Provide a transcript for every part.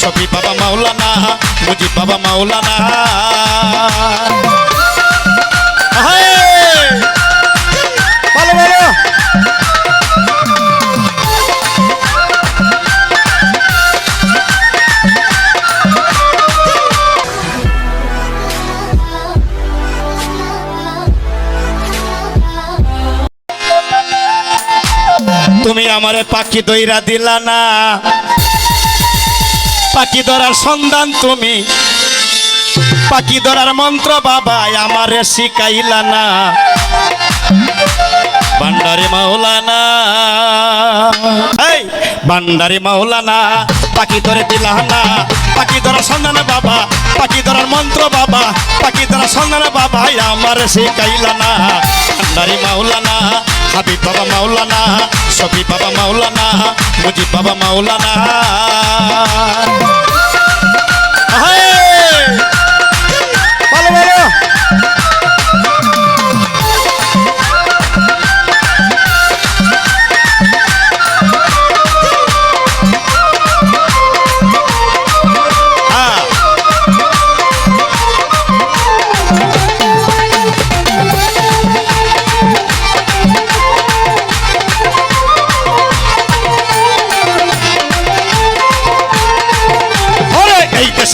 শফি বাবা মাওলানা মুজিব বাবা মাওলানা। তুমি আমারে পাখি দইরা দিলা না। পাখি ধরার সন্ধান তুমি। পাখি ধরার মন্ত্র বাবা আমারে শিখাইলা না। বান্ডারি মাওলানা। এই বান্ডারি মাওলানা, পাখি ধরে দিলা না। পাখি ধরার সন্ধান বাবা, পাখি ধরার মন্ত্র বাবা, পাখি ধরার সন্ধান বাবা আমারে শিখাইলা না। বান্ডারি মাওলানা হাবিব বাবা মাওলানা শফি বাবা মাওলানা মুজিব বাবা মাওলানা। ভালো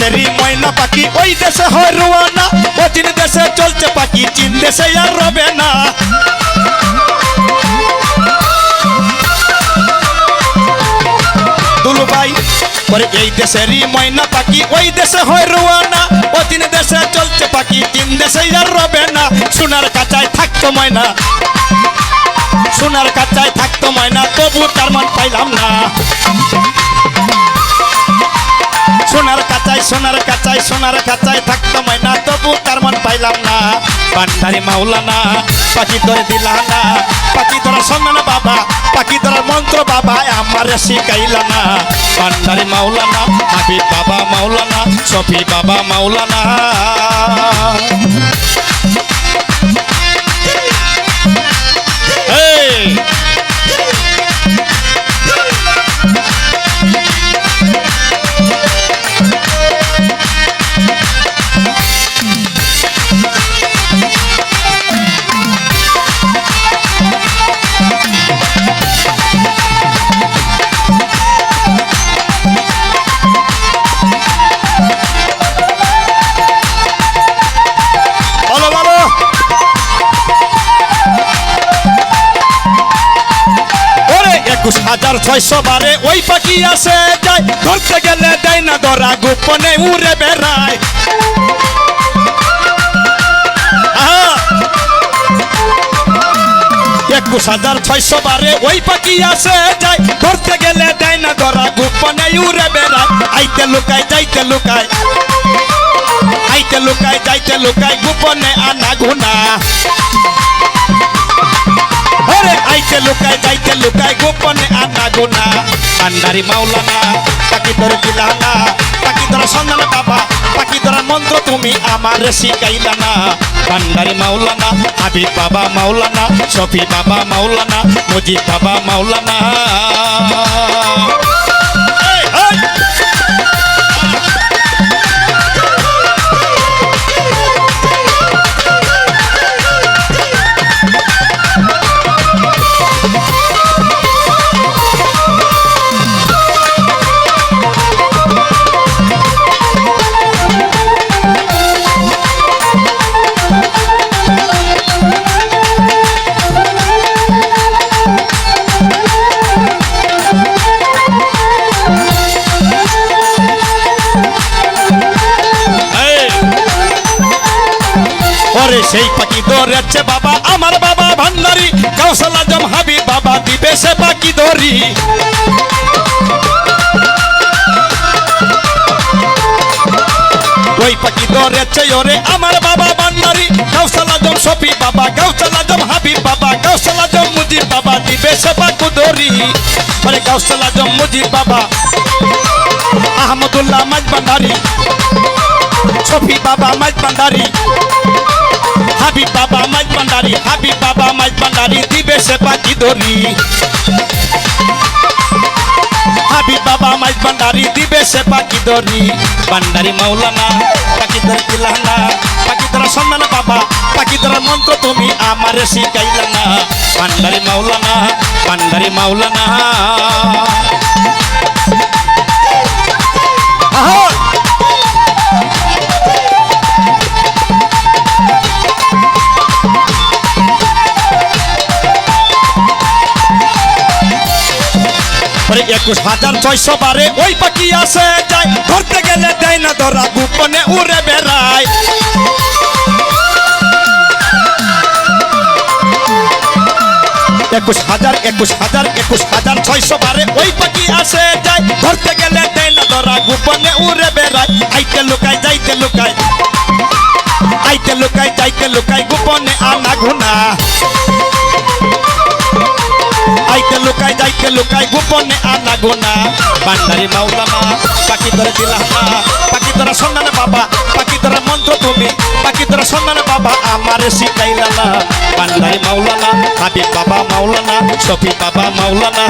দেশেরই ময়না পাখি, ওই দেশে হয় রোয়ানা। চীন দেশে চলছে পাখি, চীন দেশে আর রবে না। দুলুভাই ওরে এই দেশেরই ময়না পাখি, ওই দেশে হয় রোয়ানা। চীন দেশে চলছে পাখি, চীন দেশে আর রবে না। সোনার কাঁচায় থাকতো ময়না। সোনার কাঁচায় থাকতো ময়না, তবু তার মান পাইলাম না। সোনার কাচাই সোনার কাচাই থাকতো ময়না তবু, তার মন পাইলাম না। পান্ডারি মাওলানা পাখি ধরে দিলা না পাখি ধরা সন্ধান বাবা পাখি ধরার মন্ত্র বাবা, আমার শিখাইলা না। পান্ডারি মাওলানা হাবি বাবা মাওলানা সফি বাবা মাওলানা। একুশ হাজার ছয়শো বারে ওই পাখি আসে যায়। ধরতে গেলে দেয় না ধরা, গোপনে উড়ে বেড়ায়। একুশ হাজার ছয়শো বারে ওই পাখি আসে যায়। ধরতে গেলে দেয় না ধরা, গোপনে উড়ে বেড়ায়। আইতে লুকায়, যাইতে লুকায়। আইতে লুকায়, যাইতে লুকায়, গোপনে আনা ওরে আইতে লুকায় লুকায় গোপনে আনা গোনা। আন্ডারি মাওলানা পাখি তোর দিলানা পাখি তোর সন্ধান বাবা পাখি তোর মন্ত্র তুমি আমার শিখাইলা না। ভান্ডারি মাওলানা, হাবিব বাবা মাওলানা, শফি বাবা মাওলানা মুজিব বাবা মাওলানা। পাখি ধরেছে বাবা, আমার বাবা ভান্ডারি। কৌশল আজম হাবি, বাবা দিবে সে পাখি ধরি ওই পাখি ধরেছে ওরে, আমার বাবা ভান্ডারি। কৌশল আজম সফি, বাবা কৌশল আজম হাবিব বাবা কৌশল আজম মুজিব, বাবা দিবে সে পাখি ধরি ওরে কৌশল আজম মুজিব, বাবা। আহমদুল্লাহ মাজ ভান্ডারি। সফি বাবা মাইজ ভান্ডারি। হাবিব বাবা মাইজ ভান্ডারি হাবিব বাবা মাইজ ভান্ডারি, দিবে সে পাখি ধরি হাবিব বাবা মাইজ ভান্ডারি, দিবে সে পাখি দরি ভান্ডারি মাওলানা, পাখি ধরে দিলাম না পাখি ধরা সন্ধান বাবা, পাখি ধরার মন্ত্র তুমি আমারে শিখাইলা না ভান্ডারি মাওলানা ভান্ডারি মাওলানা। একুশ হাজার ছয়শো বারে ওই পাখি আসে যায়। ধরতে গেলে দেয় না ধরা, গোপনে উড়ে বেড়ায়। একুশ হাজার একুশ হাজার একুশ হাজার ছয়শো বারে ওই পাখি আসে যায়। ধরতে গেলে দেয় না ধরা, গোপনে উড়ে বেড়ায়। আইতে লুকায়, যাইতে লুকায়। আইতে লুকায়, যাইতে লুকায়, গোপনে আনা ঘুনা। গোপনে আনা গোনা বান্দারি মাউলামা পাখি ধরে দিলাম পাখি ধরা সন্ধান বাবা পাখি ধরা মন্ত্র তুমি পাখি ধরা সন্ধান বাবা আমার শিখাইলা না বান্দারি মাওলানা, হাবিব বাবা মাওলানা, শফি বাবা মাওলানা।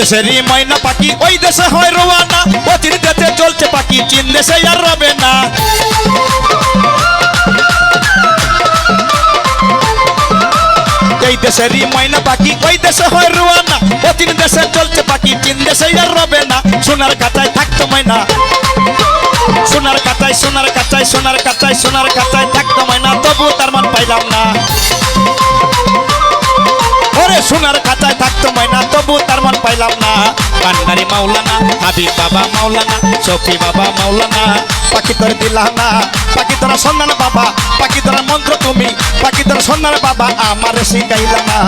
দেশেরই ময়না পাখি, ওই দেশে হয় রোয়ানা। অচির দেশে চলছে পাখি, চীন দেশে আর রবে না। এই ময়না পাখি, ওই দেশে হয় রোয়ানা। অচির দেশে চলছে পাখি, চীন দেশে আর রবে না। সোনার কাঁচায় থাকতো ময়না। সোনার কাঁচায় সোনার কাঁচায় সোনার কাঁচায় সোনার কাঁচায় থাকতো ময়না, তবু তার মান পাইলাম না। ওরে সোনার খাতায় থাকতো ময়না পাইলাম না। কান্নারি মাওলানা, হাবিব বাবা মাওলানা, সফি বাবা মাওলানা। পাখি তোর দিলাম না, পাখি তোরা সন্ধান বাবা, পাখি তোরা মন্ত্র তুমি, পাখি তোরা সন্ধান বাবা, আমার শিখাইলা না।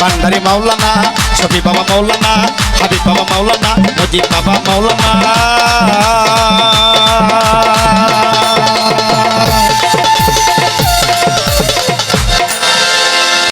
কান্নারি মাওলানা, সফি বাবা মাওলানা, হাবিব বাবা মাওলানা, মজিদ বাবা মাওলানা।